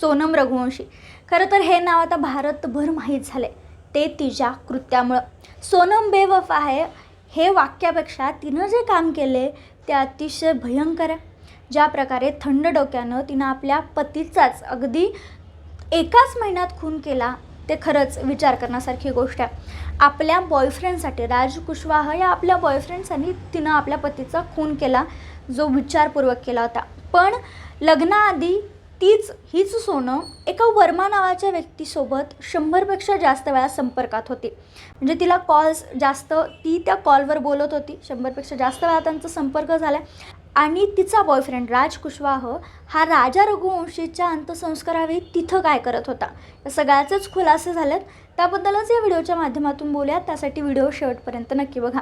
सोनम रघुवंशी. खरं तर हे नाव आता भारतभर माहीत झाले ते तिच्या कृत्यामुळं. सोनम बेवफा आहे हे वाक्यापेक्षा तिनं जे काम केले ते अतिशय भयंकर आहे. ज्या प्रकारे थंड डोक्यानं तिनं आपल्या पतीचाच अगदी एकाच महिन्यात खून केला ते खरंच विचार करण्यासारखी गोष्ट आहे. आपल्या बॉयफ्रेंडसाठी राज कुशवाह या आपल्या बॉयफ्रेंडसाठी तिनं आपल्या पतीचा खून केला जो विचारपूर्वक केला होता. पण लग्नाआधी तीच हीच सोनं एका वर्मा नावाच्या व्यक्तीसोबत शंभरपेक्षा जास्त वेळा संपर्कात होती. म्हणजे तिला कॉल्स जास्त ती त्या कॉलवर बोलत होती. शंभरपेक्षा जास्त वेळा त्यांचा संपर्क झाला आणि तिचा बॉयफ्रेंड राज कुशवाह हा राजा रघुवंशीच्या अंत्यसंस्कारावेळी तिथं काय करत होता? या सगळ्याचेच खुलासे झालेत. त्याबद्दलच या व्हिडिओच्या माध्यमातून बोलूया त्यासाठी व्हिडिओ शेवटपर्यंत नक्की बघा.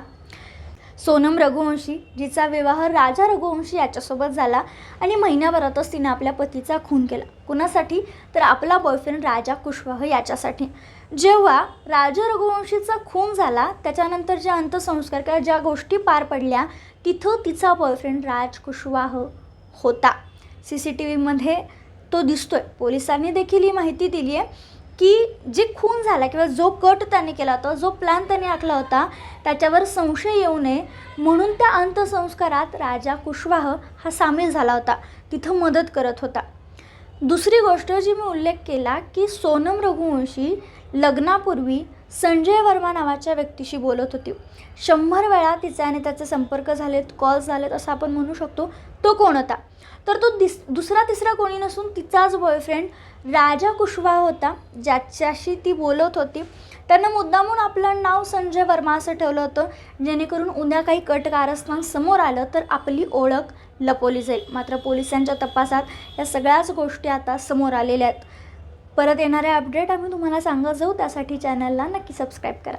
सोनम रघुवंशी जिचा विवाह राजा रघुवंशी याच्यासोबत झाला आणि महिन्याभरातच तिनं आपल्या पतीचा खून केला. कुणासाठी? तर आपला बॉयफ्रेंड राजा कुशवाह याच्यासाठी. जेव्हा राजा रघुवंशीचा खून झाला त्याच्यानंतर जे अंत्यसंस्कार किंवा ज्या गोष्टी पार पडल्या तिथं तिचा बॉयफ्रेंड राज कुशवाह होता. सी सी टी व्हीमध्ये तो दिसतोय. पोलिसांनी देखील ही माहिती दिली आहे की जे खून झाला किंवा जो कट त्याने केला होता जो प्लॅन त्याने आखला होता त्याच्यावर संशय येऊ नये. म्हणून त्या अंत्यसंस्कारात राजा कुशवाह हा सामील झाला होता. तिथं मदत करत होता. दुसरी गोष्ट जी मी उल्लेख केला की सोनम रघुवंशी लग्नापूर्वी संजय वर्मा नावाच्या व्यक्तीशी बोलत होती. शंभर वेळा तिचे आणि त्याचे संपर्क झालेत कॉल झालेत असं आपण म्हणू शकतो तो कोण होता? तर तो दिस दुसरा तिसरा कोणी नसून तिचाच बॉयफ्रेंड राजा कुशवा होता ज्याच्याशी ती बोलत होती. त्यांना मुद्दामून आपलं नाव संजय वर्मा असं ठेवलं होतं जेणेकरून उद्या काही कट कारस्थान समोर आलं तर आपली ओळख लपवली जाईल. मात्र पोलिसांच्या तपासात या सगळ्याच गोष्टी आता समोर आलेल्या आहेत. परत येणारे अपडेट आम्ही तुम्हाला सांगत जाऊ. त्यासाठी चॅनलला नक्की सबस्क्राईब करा.